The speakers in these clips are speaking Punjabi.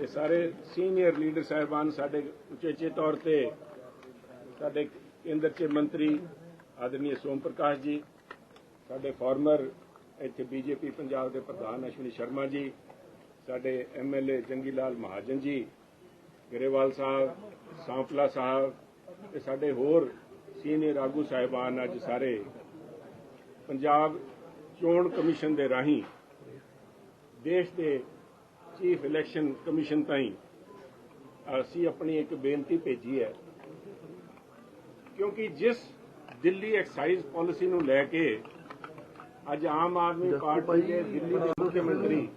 ਤੇ ਸਾਰੇ ਸੀਨੀਅਰ ਲੀਡਰ ਸਾਹਿਬਾਨ ਸਾਡੇ ਉਚੇਚੇ ਤੌਰ ਤੇ ਸਾਡੇ ਕੇਂਦਰ ਚ ਮੰਤਰੀ ਆਦਰਨੀय ਸੋਮ ਪ੍ਰਕਾਸ਼ ਜੀ, ਸਾਡੇ ਫਾਰਮਰ ਇੱਥੇ ਬੀਜੇਪੀ ਪੰਜਾਬ ਦੇ ਪ੍ਰਧਾਨ ਅਸ਼ਵਨੀ ਸ਼ਰਮਾ ਜੀ, ਸਾਡੇ ਐਮਐਲਏ ਜੰਗੀ ਲਾਲ ਮਹਾਜਨ ਜੀ, ਗਰੇਵਾਲ ਸਾਹਿਬ, ਸਾਂਪਲਾ ਸਾਹਿਬ ਤੇ ਸਾਡੇ ਹੋਰ ਸੀਨੀਅਰ ਆਗੂ ਸਾਹਿਬਾਨ ਅੱਜ ਸਾਰੇ ਪੰਜਾਬ ਚੋਣ ਕਮਿਸ਼ਨ ਦੇ ਰਾਹੀਂ ਦੇਸ਼ ਦੇ ਚੀਫ ਇਲੈਕਸ਼ਨ ਕਮਿਸ਼ਨ ਤਾਈਂ ਅਸੀਂ ਆਪਣੀ ਇੱਕ ਬੇਨਤੀ ਭੇਜੀ ਹੈ। ਕਿਉਂਕਿ ਜਿਸ ਦਿੱਲੀ ਐਕਸਾਈਜ਼ ਪਾਲਿਸੀ ਨੂੰ ਲੈ ਕੇ ਅੱਜ ਆਮ ਆਦਮੀ ਪਾਰਟੀ ਦੇ ਦਿੱਲੀ ਦੇ ਮੁੱਖ ਮੰਤਰੀ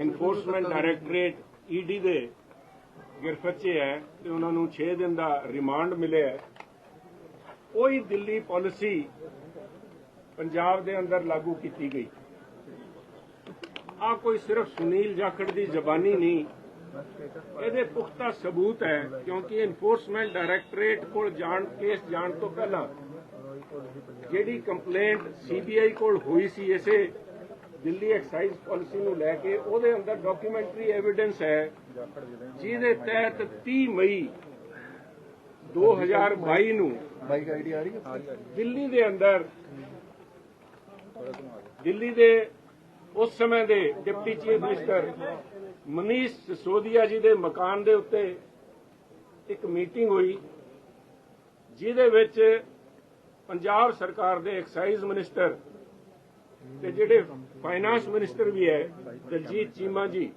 ਐਨਫੋਰਸਮੈਂਟ ਡਾਇਰੈਕਟੋਰੇਟ ਈਡੀ ਦੇ ਗ੍ਰਿਫਤ 'ਚ ਹੈ ਤੇ ਉਹਨਾਂ ਨੂੰ 6 ਦਿਨ ਦਾ ਰਿਮਾਂਡ ਮਿਲਿਆ ਹੈ। ਉਹੀ ਦਿੱਲੀ ਪਾਲਿਸੀ ਪੰਜਾਬ ਦੇ ਅੰਦਰ ਲਾਗੂ ਕੀਤੀ ਗਈ। ਆ ਕੋਈ ਸਿਰਫ ਸੁਨੀਲ ਜਾਖੜ ਦੀ ਜ਼ਬਾਨੀ ਨਹੀਂ। ਇਹਦੇ ਪੁਖਤਾ ਸਬੂਤ ਹੈ ਕਿਉਂਕਿ ਐਨਫੋਰਸਮੈਂਟ ਡਾਇਰੈਕਟੋਰੇਟ ਕੋਲ ਜਾਣ ਕੇਸ ਜਾਣ ਤੋਂ ਪਹਿਲਾਂ ਜਿਹੜੀ ਕੰਪਲੇਂਟ ਸੀਬੀਆਈ ਕੋਲ ਹੋਈ ਸੀ ਇਸੇ ਦਿੱਲੀ ਐਕਸਾਈਜ਼ ਪਾਲਿਸੀ ਨੂੰ ਲੈ ਕੇ ਉਹਦੇ ਅੰਦਰ ਡਾਕੂਮੈਂਟਰੀ ਐਵੀਡੈਂਸ ਹੈ ਜਿਹਦੇ ਤਹਿਤ 30 ਮਈ 2022 ਨੂੰ ਬਾਈਕ ਆਈਡੀ ਆ ਰਹੀ ਹੈ? ਦਿੱਲੀ ਦੇ ਅੰਦਰ ਦਿੱਲੀ ਦੇ ਉਸ ਸਮੇਂ ਦੇ deputy chief minister Manish Sisodia ji ਦੇ ਮਕਾਨ ਦੇ ਉੱਤੇ ਇੱਕ ਮੀਟਿੰਗ ਹੋਈ, ਜਿਹਦੇ ਵਿੱਚ ਪੰਜਾਬ ਸਰਕਾਰ ਦੇ ਐਕਸਾਈਜ਼ ਮਿਨਿਸਟਰ ਤੇ ਜਿਹੜੇ ਫਾਈਨਾਂਸ ਮਿਨਿਸਟਰ ਵੀ ਹੈ, ਦਲਜੀਤ ਚੀਮਾ ਜੀ,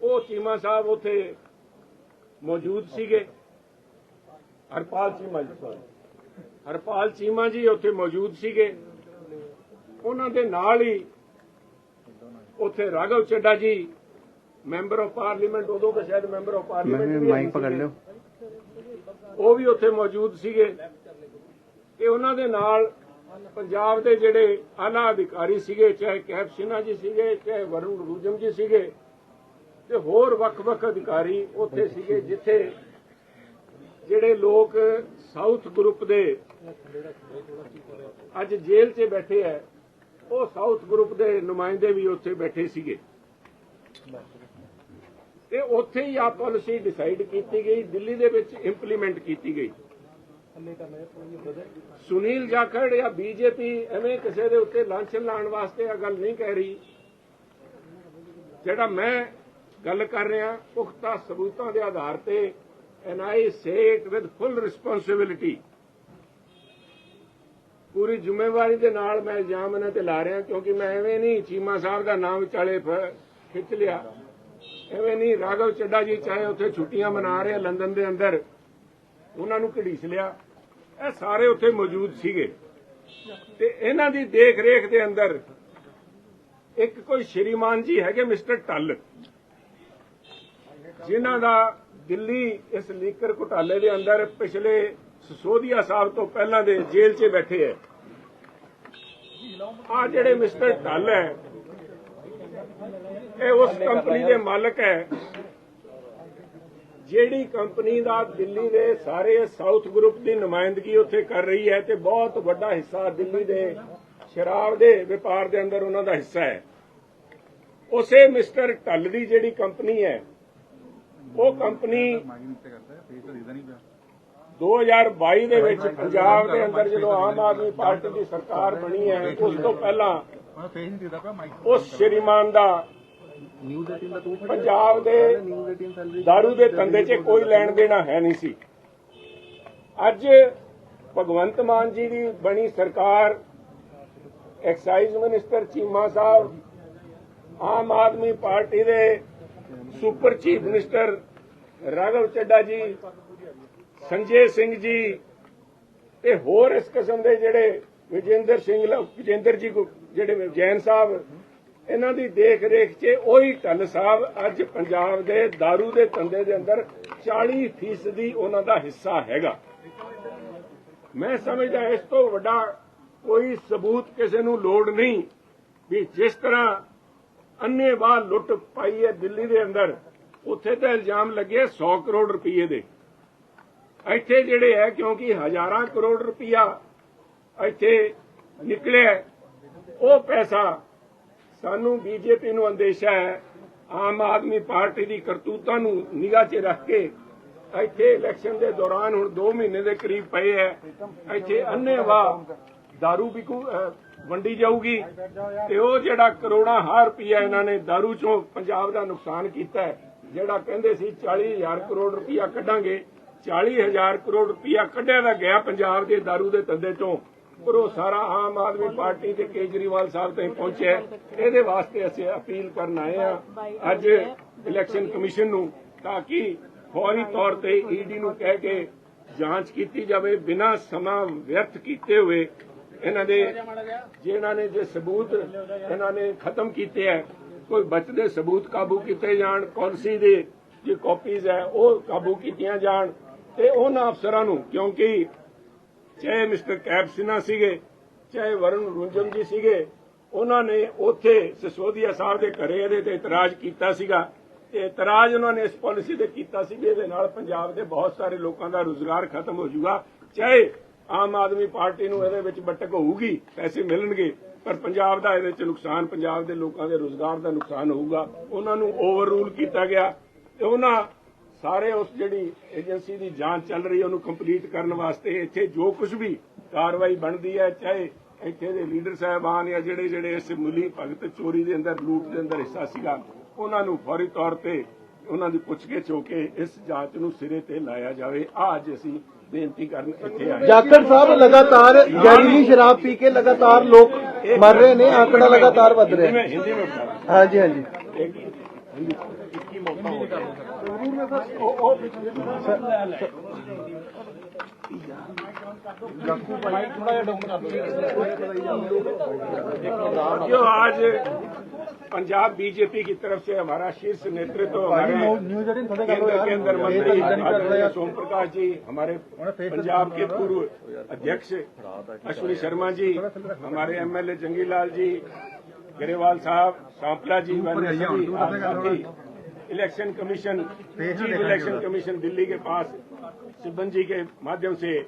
ਉਹ ਚੀਮਾ ਸਾਹਿਬ ਉੱਥੇ ਮੌਜੂਦ ਸੀਗੇ। ਹਰਪਾਲ ਚੀਮਾ ਜੀ ਹਰਪਾਲ ਚੀਮਾ ਜੀ ਉੱਥੇ ਮੌਜੂਦ ਸੀਗੇ। ਉਹਨਾਂ ਦੇ ਨਾਲ ਹੀ ਉੱਥੇ ਰਾਘਵ ਚੱਡਾ ਜੀ ਮੈਂਬਰ ਆਫ ਪਾਰਲੀਮੈਂਟ ਉਦੋਂ ਤਾਂ ਸ਼ਾਇਦ ਮੈਂਬਰ ਆਫ ਪਾਰਲੀਮੈਂਟ ਵੀ ਮਾਈਕ ਪਕੜ ਲਿਓ। ਉਹ ਵੀ ਉੱਥੇ ਮੌਜੂਦ ਸੀਗੇ। ਤੇ ਉਹਨਾਂ ਦੇ ਨਾਲ ਪੰਜਾਬ ਦੇ ਜਿਹੜੇ ਆਲਾ ਅਧਿਕਾਰੀ ਸੀਗੇ ਚਾਹੇ ਕੈਪ ਸਿਨਹਾ ਜੀ ਸੀਗੇ ਚਾਹੇ ਵਰੁਣ ਰੂਜਮ ਜੀ ਸੀਗੇ ਤੇ ਹੋਰ ਵੱਖ-ਵੱਖ ਅਧਿਕਾਰੀ ਉੱਥੇ ਸੀਗੇ ਜਿੱਥੇ ਜਿਹੜੇ ਲੋਕ ਸਾਊਥ ਗਰੁੱਪ ਦੇ ਅੱਜ ਜੇਲ੍ਹ 'ਚ ਬੈਠੇ ਐ ਉਹ ਸਾਊਥ ਗਰੁੱਪ ਦੇ ਨੁਮਾਇੰਦੇ ਵੀ ਉੱਥੇ ਬੈਠੇ ਸੀਗੇ। ਤੇ ਉੱਥੇ ਹੀ ਆ ਪਾਲਿਸੀ ਡਿਸਾਈਡ ਕੀਤੀ ਗਈ, ਦਿੱਲੀ ਦੇ ਵਿੱਚ ਇੰਪਲੀਮੈਂਟ ਕੀਤੀ ਗਈ। ਸੁਨੀਲ ਜਾਖੜ ਜਾਂ ਬੀਜੇਪੀ ਐਵੇਂ ਕਿਸੇ ਦੇ ਉੱਤੇ ਲਾਂਛਨ ਲਾਉਣ ਵਾਸਤੇ ਆ ਗੱਲ ਨਹੀਂ ਕਹਿ ਰਹੀ। ਜਿਹੜਾ ਮੈਂ ਗੱਲ ਕਰ ਰਿਹਾ, ਪੁਖਤਾ ਸਬੂਤਾਂ ਦੇ ਆਧਾਰ ਤੇ and I say it with full responsibility ਪੂਰੀ ਜ਼ਿੰਮੇਵਾਰੀ ਦੇ ਨਾਲ ਮੈਂ ਇਲਜ਼ਾਮ ਇਹਨਾਂ ਤੇ ਲਾ ਰਿਹਾ ਕਿਉਂਕਿ ਮੈਂ ਐਵੇਂ ਨਹੀਂ ਚੀਮਾ ਸਾਹਿਬ ਦਾ ਨਾਮ ਵਿਚਾਲੇ ਖਿੱਚ ਲਿਆ। ਐਵੇਂ ਨਹੀਂ ਰਾਘਵ ਚੱਡਾ ਜੀ ਚਾਹੇ ਉੱਥੇ ਛੁੱਟੀਆਂ ਮਨਾ ਰਹੇ ਲੰਡਨ ਦੇ ਅੰਦਰ, ਉਹਨਾਂ ਨੂੰ ਘੜੀਸ ਲਿਆ। ਇਹ ਸਾਰੇ ਉੱਥੇ ਮੌਜੂਦ ਸੀਗੇ। ਤੇ ਇਹਨਾਂ ਦੀ ਦੇਖ ਰੇਖ ਦੇ ਅੰਦਰ ਇੱਕ ਕੋਈ ਸ਼੍ਰੀਮਾਨ ਜੀ ਹੈਗੇ ਮਿਸਟਰ ਟੱਲ ਜਿਨ੍ਹਾਂ ਦਾ ਦਿੱਲੀ ਇਸ ਲੀਕਰ ਘੁਟਾਲੇ ਦੇ ਅੰਦਰ ਪਿਛਲੇ ਸਸੋਦੀਆ ਸਾਹਿਬ ਤੋਂ ਪਹਿਲਾਂ ਦੇ ਜੇਲ੍ਹ 'ਚ ਬੈਠੇ ਹੈ ਆ ਜਿਹੜੇ ਮਿਸਟਰ ਟੱਲ ਹੈ ਇਹ ਉਸ ਕੰਪਨੀ ਦੇ ਮਾਲਕ ਹੈ ਜਿਹੜੀ ਕੰਪਨੀ ਦਾ ਦਿੱਲੀ ਦੇ ਸਾਰੇ ਸਾਊਥ ਗਰੁੱਪ ਦੀ ਨੁਮਾਇੰਦਗੀ ਉੱਥੇ ਕਰ ਰਹੀ ਹੈ ਤੇ ਬਹੁਤ ਵੱਡਾ ਹਿੱਸਾ ਦਿੱਲੀ ਦੇ ਸ਼ਰਾਬ ਦੇ ਵਪਾਰ ਦੇ ਅੰਦਰ ਉਹਨਾਂ ਦਾ ਹਿੱਸਾ ਹੈ ਉਸੇ ਮਿਸਟਰ ਟੱਲ ਦੀ ਜਿਹੜੀ ਕੰਪਨੀ ਹੈ ਉਹ ਕੰਪਨੀ 2022 ਦੇ ਵਿੱਚ ਪੰਜਾਬ ਦੇ ਅੰਦਰ ਜਦੋਂ ਆਮ ਆਦਮੀ ਪਾਰਟੀ ਦੀ ਸਰਕਾਰ ਬਣੀ ਹੈ ਉਸ ਤੋਂ ਪਹਿਲਾਂ ਉਸ ਸ਼੍ਰੀਮਾਨ ਦਾ ਨਿਊਜ਼ 18 ਦਾ ਤੂੰ ਪੰਜਾਬ ਦੇ ਨਿਊਜ਼ 18 ਸੈਲਰੀ ਦਾਰੂ ਦੇ ਧੰਦੇ 'ਚ ਕੋਈ ਲੈਣ ਦੇਣਾ ਹੈ ਨਹੀਂ ਸੀ। ਅੱਜ ਭਗਵੰਤ ਮਾਨ ਜੀ ਦੀ ਬਣੀ ਸਰਕਾਰ excise minister Cheema Sahib Aam Aadmi party ਦੇ super chief minister Raghav Chadha ji Sanjay Singh ਜੀ ਤੇ ਹੋਰ ਇਸ ਕਿਸਮ ਦੇ ਜਿਹੜੇ ਵਿਜੇਂਦਰ ਸਿੰਘ ਲ- ਵਿਜੇਂਦਰ ਜੀ ਗੁ- ਜਿਹੜੇ ਜੈਨ ਸਾਹਿਬ, ਇਹਨਾਂ ਦੀ ਦੇਖ ਰੇਖ 'ਚ ਉਹੀ ਢੱਲ ਸਾਹਿਬ ਅੱਜ ਪੰਜਾਬ ਦੇ दारू ਦੇ ਧੰਦੇ ਦੇ ਅੰਦਰ 40 ਫੀਸਦੀ ਉਹਨਾਂ ਦਾ ਹਿੱਸਾ ਹੈਗਾ। ਮੈਂ ਸਮਝਦਾ ਇਸ ਤੋਂ ਵੱਡਾ ਕੋਈ ਸਬੂਤ ਕਿਸੇ ਨੂੰ ਲੋੜ ਨਹੀਂ ਵੀ ਜਿਸ ਤਰ੍ਹਾਂ ਅੰਨੇਵਾਹ ਲੁੱਟ ਪਾਈ ਹੈ ਦਿੱਲੀ ਦੇ ਅੰਦਰ, ਉੱਥੇ ਤਾਂ ਇਲਜ਼ਾਮ ਲੱਗੇ 100 ਕਰੋੜ ਰੁਪਏ ਦੇ। ਇੱਥੇ ਜਿਹੜੇ ਹੈ, ਕਿਉਂਕਿ ਹਜ਼ਾਰਾਂ ਕਰੋੜ ਰੁਪਇਆ ਇੱਥੇ ਨਿਕਲਿਆ ਉਹ ਪੈਸਾ ਸਾਨੂੰ ਬੀਜੇਪੀ ਨੂੰ ਅੰਦੇਸ਼ਾ ਹੈ, ਆਮ ਆਦਮੀ ਪਾਰਟੀ ਦੀ ਕਰਤੂਤਾਂ ਨੂੰ ਨਿਗਾਹ 'ਚ ਰੱਖ ਕੇ ਇੱਥੇ ਇਲੈਕਸ਼ਨ ਦੇ ਦੌਰਾਨ ਹੁਣ 2 ਮਹੀਨੇ ਦੇ ਕਰੀਬ ਪਏ ਹੈ, ਇੱਥੇ ਅੰਨ੍ਹੇਵਾਹ ਦਾਰੂ ਵਿਕੂ ਵੰਡੀ ਜਾਊਗੀ ਤੇ ਉਹ ਜਿਹੜਾ ਕਰੋੜਾਂ ਹਾਰ ਰੁਪਈਆ ਇਹਨਾਂ ਨੇ ਦਾਰੂ ਚੋਂ ਪੰਜਾਬ ਦਾ ਨੁਕਸਾਨ ਕੀਤਾ ਜਿਹੜਾ ਕਹਿੰਦੇ ਸੀ 40000 ਕਰੋੜ ਰੁਪਇਆ ਕੱਢਾਂਗੇ 40000 ਕਰੋੜ ਰੁਪਇਆ ਕੱਢਿਆ ਦਾ ਗਿਆ ਪੰਜਾਬ ਦੇ ਦਾਰੂ ਦੇ ਧੰਦੇ ਚੋਂ। ਪਰ ਉਹ ਸਾਰਾ ਆਮ ਆਦਮੀ ਪਾਰਟੀ ਤੇ ਕੇਜਰੀਵਾਲ ਸਾਹਿਬ ਤੇ ਪਹੁੰਚਿਆ ਇਹਦੇ ਵਾਸਤੇ ਅਸੀਂ ਅਪੀਲ ਕਰਨ ਆਏ ਆ ਅੱਜ ਇਲੈਕਸ਼ਨ ਕਮਿਸ਼ਨ ਨੂੰ ਤਾਂ ਕਿ ਫੌਰੀ ਤੌਰ ਤੇ ਈਡੀ ਨੂੰ ਕਹਿ ਕੇ ਜਾਂਚ ਕੀਤੀ ਜਾਵੇ, ਬਿਨਾਂ ਸਮਾਂ ਵਿਅਰਥ ਕੀਤੇ ਹੋਏ ਇਹਨਾਂ ਦੇ ਜਿਹਨਾਂ ਨੇ ਜੇ ਸਬੂਤ ਇਹਨਾਂ ਨੇ ਖਤਮ ਕੀਤੇ ਹੈ, ਕੋਈ ਬਚਦੇ ਸਬੂਤ ਕਾਬੂ ਕੀਤੇ ਜਾਣ ਪਾਲਿਸੀ ਦੇ, ਜੇ ਕਾਪੀਜ਼ ਹੈ, ਉਹ ਕਾਬੂ ਕੀਤੀਆਂ ਜਾਣ। ਤੇ ਉਹਨਾਂ ਅਫਸਰਾਂ ਨੂੰ, ਕਿਉਂਕਿ ਚਾਹੇ ਮਿਸਟਰ ਕੈਬ ਸਿਨਾ ਸੀਗੇ, ਚਾਹੇ ਵਰੁਣ ਰੁੰਜਨ ਜੀ ਸੀਗੇ, ਉਹਨਾਂ ਨੇ ਉੱਥੇ ਸਿਸੋਦੀਆ ਸਾਹਿਬ ਦੇ ਘਰੇ ਇਹਦੇ ਤੇ ਇਤਰਾਜ਼ ਕੀਤਾ ਸੀਗਾ। ਤੇ ਇਤਰਾਜ਼ ਉਹਨਾਂ ਨੇ ਇਸ ਪਾਲਿਸੀ ਤੇ ਕੀਤਾ ਸੀ ਵੀ ਇਹਦੇ ਨਾਲ ਪੰਜਾਬ ਦੇ ਬਹੁਤ ਸਾਰੇ ਲੋਕਾਂ ਦਾ ਰੋਜ਼ਗਾਰ ਖਤਮ ਹੋ ਜਾਊਗਾ। ਚਾਹੇ ਆਮ ਆਦਮੀ ਪਾਰਟੀ ਨੂੰ ਇਹਦੇ ਵਿੱਚ ਬਟਕ ਹੋਊਗੀ, ਪੈਸੇ ਮਿਲਣਗੇ, ਪਰ ਪੰਜਾਬ ਦਾ ਇਹਦੇ ਵਿੱਚ ਨੁਕਸਾਨ, ਪੰਜਾਬ ਦੇ ਲੋਕਾਂ ਦੇ ਰੋਜ਼ਗਾਰ ਦਾ ਨੁਕਸਾਨ ਹੋਊਗਾ। ਉਹਨਾਂ ਨੂੰ ਓਵਰ ਰੂਲ ਕੀਤਾ ਗਿਆ। ਤੇ ਉਹਨਾਂ ਸਾਰੇ ਉਸ ਜਿਹੜੀ ਏਜੰਸੀ ਦੀ ਜਾਂਚ ਚੱਲ ਰਹੀ ਉਹਨੂੰ ਕੰਪਲੀਟ ਕਰਨ ਵਾਸਤੇ ਇੱਥੇ ਜੋ ਕੁਝ ਵੀ ਕਾਰਵਾਈ ਬਣਦੀ ਹੈ ਚਾਹੇ ਇੱਥੇ ਦੇ ਲੀਡਰ ਸਾਹਿਬਾਨ ਜਾਂ ਜਿਹੜੇ ਜਿਹੜੇ ਇਸ ਮੁਲੀ ਭਗਤ ਚੋਰੀ ਦੇ ਅੰਦਰ ਲੂਟ ਦੇ ਅੰਦਰ ਹਿੱਸਾ ਸੀਗਾ ਉਹਨਾਂ ਨੂੰ ਫੌਰੀ ਤੌਰ ਤੇ ਉਹਨਾਂ ਦੀ ਪੁੱਛਗਿੱਛ ਹੋ ਕੇ ਇਸ ਜਾਂਚ ਨੂੰ ਸਿਰੇ ਤੇ ਲਾਇਆ ਜਾਵੇ। ਅੱਜ ਅਸੀਂ ਬੇਨਤੀ ਕਰਨ ਇੱਥੇ ਆਏ ਜਾਖੜ ਸਾਹਿਬ ਲਗਾਤਾਰ ਜ਼ਹਿਰੀਲੀ ਸ਼ਰਾਬ ਪੀ ਕੇ ਲਗਾਤਾਰ ਲੋਕ ਮਰ ਰਹੇ ਨੇ ਆંકੜਾ ਲਗਾਤਾਰ ਵੱਧ ਰਿਹਾ। ਹਾਂਜੀ ਹਾਂਜੀ। ਇੱਕ ਮੌਕਾ ਹੋ آج پنجاب بی جے پی کی طرف سے ہمارا شیش نیتو ہمارے منتری سوم پرکاش جی ہمارے پنجاب کے پورو ادھیش اشونی شرما جی ہمارے ایم ایل اے جنگی Lal ji Grewal Sahib Sampla ji election commission chief election commission Delhi کے پاس سبن جی کے مادھیم سے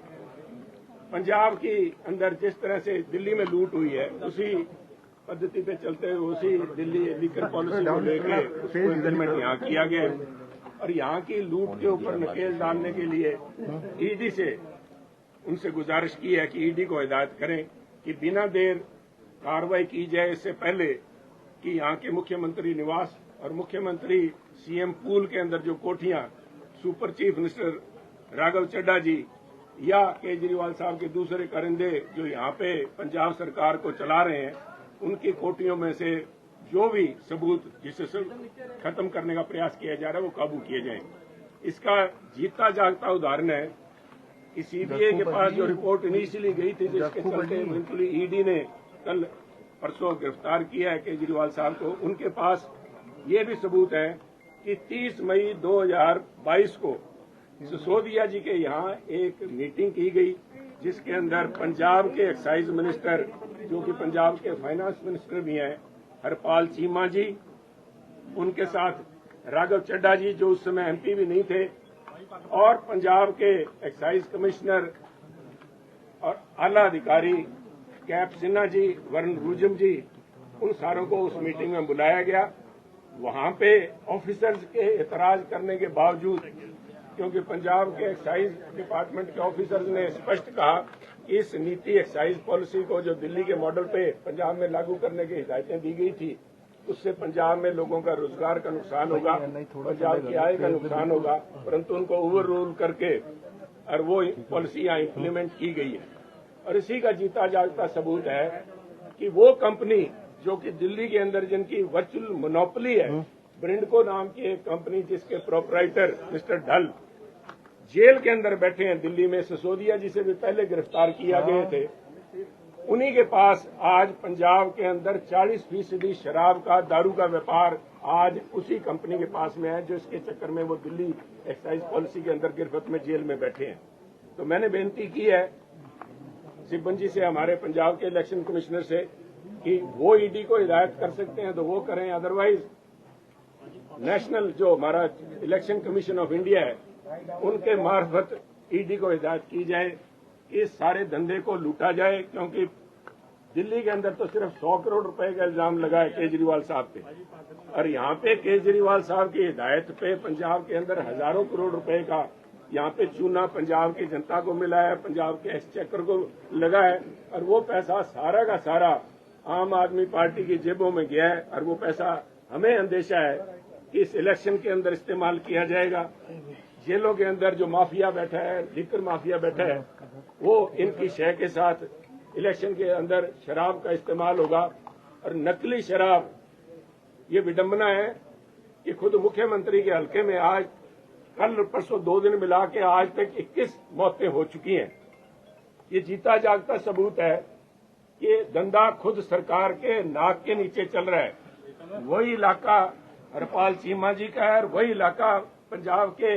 پنجاب کی اندر جس طرح سے دلی میں لوٹ ہوئی ہے اسی پدتی پہ چلتے ہوئے اسی دلی لیکن پالیسی کو لے کے اس کو ایگزمنٹ یہاں کیا گیا۔ اور یہاں کی لوٹ کے اوپر نکیل ڈالنے کے لیے ای ڈی سے ان سے گزارش کی ہے کہ ای ڈی کو ہدایت کریں کہ بنا دیر کاروائی کی جائے۔ اس سے پہلے کہ یہاں کے مکھیہ منتری نواس اور مکھیہ منتری سی ایم پول کے اندر جو کوٹھیاں super chief minister Raghav Chadha ji یا کیجریوال صاحب کے دوسرے کرندے جو یہاں پہ پنجاب سرکار کو چلا رہے ہیں ان کی کوٹیوں میں سے جو بھی ثبوت جسے ختم کرنے کا پریاس کیا جا رہا ہے وہ قابو کیے جائیں۔ اس کا جیتا جاگتا ادہرن ہے۔ کہ سی بی اے کے جی، پاس جو رپورٹ انیشلی گئی تھی جس کے چلتے جی۔ ای ڈی نے کل پرسوں گرفتار کیا ہے کیجریوال صاحب کو۔ ان کے پاس یہ بھی ثبوت ہے کہ تیس مئی دو ہزار بائیس کو سسودیا جی کے یہاں ایک میٹنگ کی گئی، جس کے اندر پنجاب کے ایکسائز منسٹر جو کہ پنجاب کے فائنانس منسٹر بھی ہیں، ہرپال چیما جی ان کے ساتھ راگو چڈا جی جو اس سمے ایم پی بھی نہیں تھے، اور پنجاب کے ایکسائز کمشنر اور اعلی ادھیکاری کیپ سنہا جی ورن روجم جی ان ساروں کو اس میٹنگ میں بلایا گیا۔ وہاں پہ آفیسرز کے اعتراض کرنے کے باوجود کیونکہ پنجاب کے ایکسائز ڈپارٹمنٹ کے آفیسرز نے اسپشٹ کہا کہ اس نیتی ایکسائز پالیسی کو جو دلی کے ماڈل پہ پنجاب میں لاگو کرنے کی ہدایتیں دی گئی تھی اس سے پنجاب میں لوگوں کا روزگار کا نقصان ہوگا پنجاب کی آئے کا نقصان ہوگا پرنتو ان کو اوور رول کر کے اور وہ پالیسی یہاں امپلیمنٹ کی گئی ہے اور اسی کا جیتا جاگتا ثبوت ہے کہ وہ کمپنی جو کہ دلی کے اندر جن کی ورچوئل منوپلی ہے برنڈکو نام کی ایک کمپنی جس کے پروپرائٹر مسٹر ڈھل جیل کے اندر بیٹھے ہیں دلی میں سسودیا جی جسے بھی پہلے گرفتار کیا ہاں۔ گئے تھے۔ انہی کے پاس آج پنجاب کے اندر چالیس فیصدی شراب کا دارو کا ویپار آج اسی کمپنی کے پاس میں ہے جو اس کے چکر میں وہ دلی ایکسائز پالیسی کے اندر گرفت میں جیل میں بیٹھے ہیں۔ تو میں نے بینتی کی ہے سبن جی سے ہمارے پنجاب کے الیکشن کمشنر سے کہ وہ ای ڈی کو ہدایت کر سکتے ہیں تو وہ کریں ادروائز نیشنل جو ہمارا الیکشن کمیشن آف انڈیا ہے، ان کے مارفت ای ڈی کو ہدایت کی جائے اس سارے دھندے کو لوٹا جائے، کیونکہ دلی کے اندر تو صرف سو کروڑ روپے کا الزام لگا ہے کیجریوال صاحب پہ۔ اور یہاں پہ کیجریوال صاحب کی ہدایت پہ پنجاب کے اندر ہزاروں کروڑ روپے کا یہاں پہ چونا پنجاب کی جنتا کو ملا ہے، پنجاب کے ایکسچیکر کو لگا ہے، اور وہ پیسہ سارا کا سارا عام آدمی پارٹی کی جیبوں میں گیا ہے اور وہ پیسہ ہمیں اندیشہ ہے کہ اس الیکشن کے اندر استعمال کیا جائے گا۔ جیلوں کے اندر جو مافیا بیٹھا ہے لکر مافیا بیٹھا ہے، وہ ان کی شے کے ساتھ الیکشن کے اندر شراب کا استعمال ہوگا۔ اور نقلی شراب، یہ وڈمبنا ہے کہ خود مکھیہ منتری کے حلقے میں آج، کل پرسوں دو دن ملا کے آج تک اکیس موتیں ہو چکی ہیں۔ یہ جیتا جاگتا ثبوت ہے۔ یہ دندا خود سرکار کے ناک کے نیچے چل رہا ہے۔ وہی علاقہ ہرپال چیما جی کا ہے اور وہی علاقہ پنجاب کے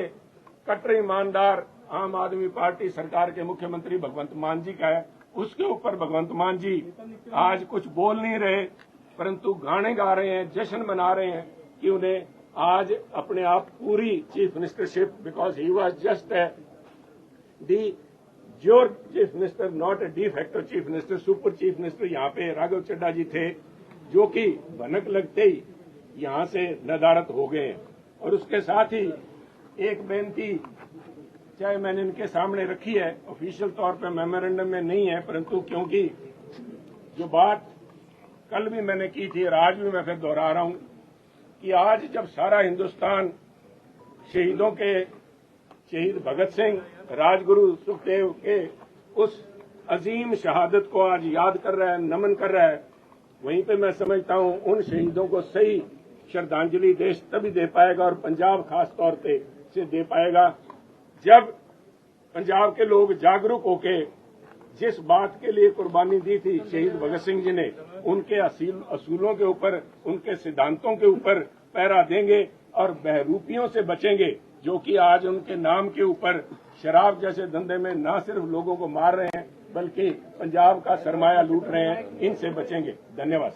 کٹر ایماندار عام آدمی پارٹی سرکار کے مکھیہ منتری بھگوت مان جی کا ہے۔ اس کے اوپر بھگوت مان جی آج کچھ بول نہیں رہے، پرنتو گانے گا رہے ہیں، جشن منا رہے ہیں کہ انہیں آج اپنے آپ پوری chief ministership because he was just de jure chief minister not a de facto chief minister super chief minister یہاں پہ راگو چڈا جی تھے جو کہ بھنک لگتے ہی یہاں سے ندارت ہو گئے ہیں اور اس کے ساتھ ہی ایک بینتی چاہے میں نے ان کے سامنے رکھی ہے افیشل طور پہ میمورینڈم میں نہیں ہے پرنتو کیونکہ جو بات کل بھی میں نے کی تھی اور آج بھی میں پھر دوہرا رہا ہوں کہ آج جب سارا ہندوستان شہیدوں کے شہید بھگت سنگھ راج گرو سکھدیو کے اس عظیم شہادت کو آج یاد کر رہا ہے، نمن کر رہا ہے۔ وہیں پہ میں سمجھتا ہوں ان شہیدوں کو صحیح شردانجلی دیش تبھی دے پائے گا اور پنجاب خاص طور پہ سے دے پائے گا۔ جب پنجاب کے لوگ جاگرک ہو کے جس بات کے لیے قربانی دی تھی شہید بھگت سنگھ جی نے، ان کے اصولوں کے اوپر، ان کے سدھانتوں کے اوپر پیرا دیں گے اور بہروپیوں سے بچیں گے۔ جو کہ آج ان کے نام کے اوپر شراب جیسے دندے میں نہ صرف لوگوں کو مار رہے ہیں، بلکہ پنجاب کا سرمایہ لوٹ رہے ہیں، ان سے بچیں گے۔ دھنیہ واد